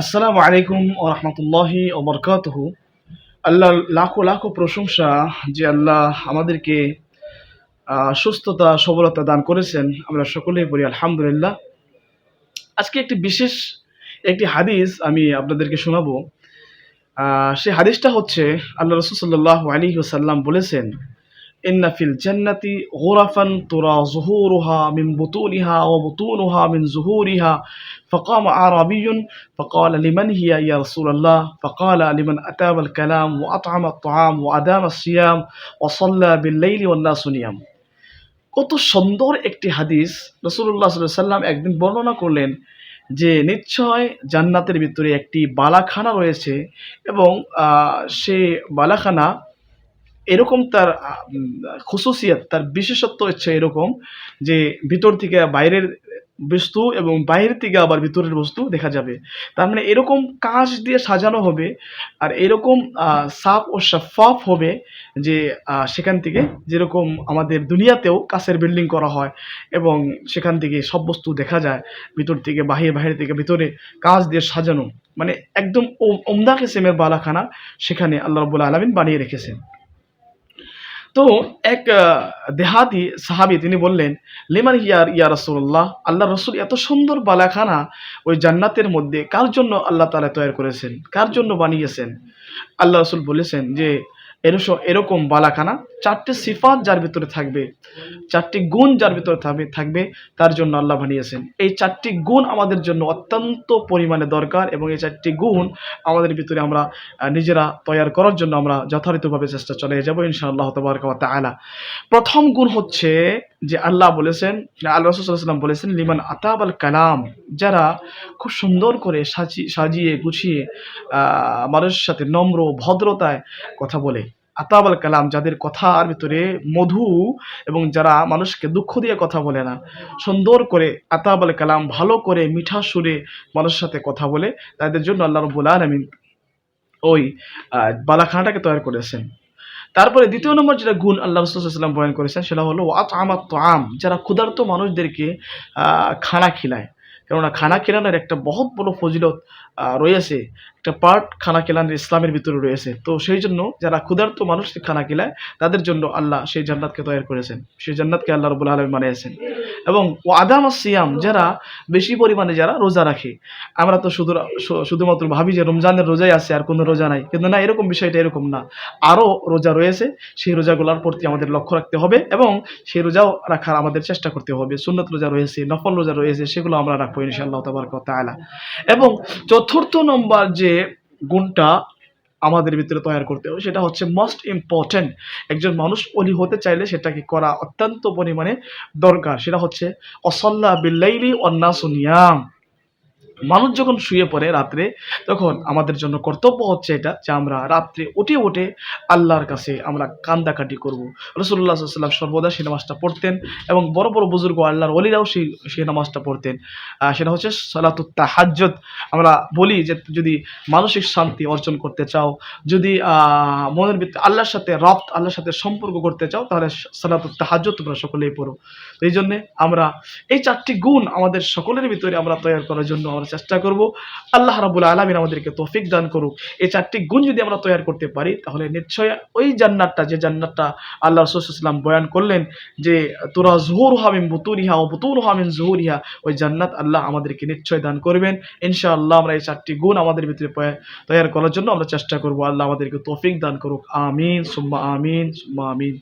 আসসালামু আলাইকুম রহমতুল্লাহি ও বরকাতহু। আল্লাহ লাখো লাখো প্রশংসা যে আল্লাহ আমাদেরকে সুস্থতা, সবলতা দান করেছেন। আমরা সকলেই বলি আলহামদুলিল্লাহ। আজকে একটি বিশেষ একটি হাদিস আমি আপনাদেরকে শোনাবো। সেই হাদিসটা হচ্ছে, আল্লাহ রসুল সাল্লাহ আলী ওসাল্লাম বলেছেন ইন্না ফিল জান্নাতি গোরাফান তোরা জুহুরুহা মিন বুতুনিহা ও বুতুনুহা মিন জুহুরিহা فقام أعرابي فقال لمن هي يا رسول الله فقال لمن أتاب الكلام وأطعم الطعام وأدام الصيام وصلى بالليل والناس نيام কত সুন্দর একটি হাদিস রসুল্লাহ সাল্লাম একদিন বর্ণনা করলেন যে নিশ্চয় জান্নাতের ভিতরে একটি বালাখানা রয়েছে এবং আহ, সে বালাখানা এরকম তার খুসুসিয়াত, তার বিশেষত্ব হচ্ছে এরকম যে ভিতর থেকে বাইরের বস্তু এবং বাইরে থেকে আবার ভিতরের বস্তু দেখা যাবে। তার মানে এরকম কাঁচ দিয়ে সাজানো হবে আর এরকম সাফ ও সাফাফ হবে যে সেখান থেকে যেরকম আমাদের দুনিয়াতেও কাছের বিল্ডিং করা হয় এবং সেখান থেকে সব বস্তু দেখা যায়, ভিতর থেকে বাহির বাহির থেকে ভিতরে কাঁচ দিয়ে সাজানো। মানে একদম ওম- ওমদা কিসেমের বালাখানা সেখানে আল্লাহ রবুল্লা আলমিন বানিয়ে রেখেছেন। তো এক দেহাতি সাহাবি তিনি বললেন লেমার ইয়ার ইয়া রসুল্লাহ আল্লাহ রসুল এত সুন্দর বালাখানা ওই জান্নাতের মধ্যে কার জন্য আল্লাহ তালা তৈরি করেছেন? কার জন্য বানিয়েছেন? আল্লাহ রসুল বলেছেন যে এরস- এরকম বালাখানা, চারটি সিফাত যার ভিতরে থাকবে, চারটি গুণ যার ভিতরে থাকবে থাকবে, তার জন্য আল্লাহ বানিয়েছেন। এই চারটি গুণ আমাদের জন্য অত্যন্ত পরিমাণে দরকার এবং এই চারটি গুণ আমাদের ভিতরে আমরা নিজেরা তৈরি করার জন্য আমরা যথাযথভাবে চেষ্টা চালিয়ে যাব ইনশাআল্লাহ তালা প্রথম গুণ হচ্ছে যে আল্লাহ বলেছেন আল্লাহ রসুল্লাহাম বলেছেন, লিমান আতাব আল কালাম। যারা খুব সুন্দর করে সাজি, সাজিয়ে, গুছিয়ে মানুষের সাথে নম্র, ভদ্রতায় কথা বলে। আতাব আল কালাম যাদের কথার ভিতরে মধু এবং যারা মানুষকে দুঃখ দিয়ে কথা বলে না, সুন্দর করে আতাব আল কালাম ভালো করে মিঠা সুরে মানুষের সাথে কথা বলে, তাদের জন্য আল্লাহ রবুল আলমিন ওই বালাখানাটাকে তৈরি করেছেন। তারপরে দ্বিতীয় নম্বর যেটা গুণ আল্লাহ রসুলাম বয়ন করেছেন, সেটা হলো আত আমার তো আম যারা ক্ষুধার্ত মানুষদেরকে খানা খিলায়। কেননা খানা খিলানোর একটা বহুত বড় ফজিলত রয়েছে। একটা পার্ট খানা খিলানোর ইসলামের ভিতরে রয়েছে। তো সেই জন্য যারা ক্ষুধার্ত মানুষকে খানা খিলায় তাদের জন্য আল্লাহ সেই জান্নাতকে তৈরি করেছেন। সেই জান্নাতকে আল্লাহ রবুল আলম বানিয়েছেন। এবং ও আদাম সিয়াম, যারা বেশি পরিমাণে যারা রোজা রাখে, আমরা তো শুধু শুধুমাত্র ভাবি যে রমজানের রোজাই আছে আর কোনো রোজা নাই। কিন্তু না, এরকম বিষয়টা এরকম না। আরও রোজা রয়েছে, সেই রোজাগুলোর প্রতি আমাদের লক্ষ্য রাখতে হবে এবং সেই রোজাও রাখার আমাদের চেষ্টা করতে হবে। সুন্নত রোজা রয়েছে, নফল রোজা রয়েছে, সেগুলো আমরা রাখব। ইনশাআল্লাহ তোমার কথা আলা এবং চতুর্থ নম্বর যে গুণটা আমাদের ভিতরে তৈরি করতে হবে, সেটা হচ্ছে মোস্ট ইম্পর্টেন্ট একজন মানুষ অলি হতে চাইলে সেটাকে করা অত্যন্ত পরিমাণে দরকার। সেটা হচ্ছে, অসল্লা বিল্লাইলি অন্নাসুনিয়াম মানুষ যখন শুয়ে পড়ে রাত্রে, তখন আমাদের জন্য কর্তব্য হচ্ছে এটা যে আমরা রাত্রে উঠে উঠে আল্লাহর কাছে আমরা কান্দাকাটি করব। রসুল্লাহ সাল্লাম সর্বদা সেই নামাজটা পড়তেন এবং বড় বড় বুজুর্গ আল্লাহর অলিরাও সেই সেই নামাজটা পড়তেন। সেটা হচ্ছে সালাতুত তাহাজ্জুদ। আমরা বলি যে যদি মানসিক শান্তি অর্জন করতে চাও, যদি মনের ভিতরে আল্লাহর সাথে রপ্ত, আল্লাহর সাথে সম্পর্ক করতে চাও, তাহলে সালাতুত তাহাজ্জুদ তোমরা সকলেই পড়ো। এই জন্যে আমরা এই চারটি গুণ আমাদের সকলের ভিতরে আমরা তৈরি করার জন্য আমরা চেষ্টা করব। আল্লাহ রাবুল আলমিন আমাদেরকে তৌফিক দান করুক। এই চারটি গুণ যদি আমরা তৈরি করতে পারি, তাহলে নিশ্চয় ওই জান্নাতটা, যে জান্নাতটা আল্লাহ রসুলাম বয়ান করলেন যে, তোরা জহুর হামিন বুতুরিহা ও বুতুর হামিন জুহুর জহুরিহা ওই জান্নাত আল্লাহ আমাদেরকে নিশ্চয় দান করবেন। ইনশাআল্লাহ আমরা এই চারটি গুণ আমাদের ভিতরে তৈরি করার জন্য আমরা চেষ্টা করব। আল্লাহ আমাদেরকে তৌফিক দান করুক। আমিন, সুম্মা আমিন সুম্মা আমিন।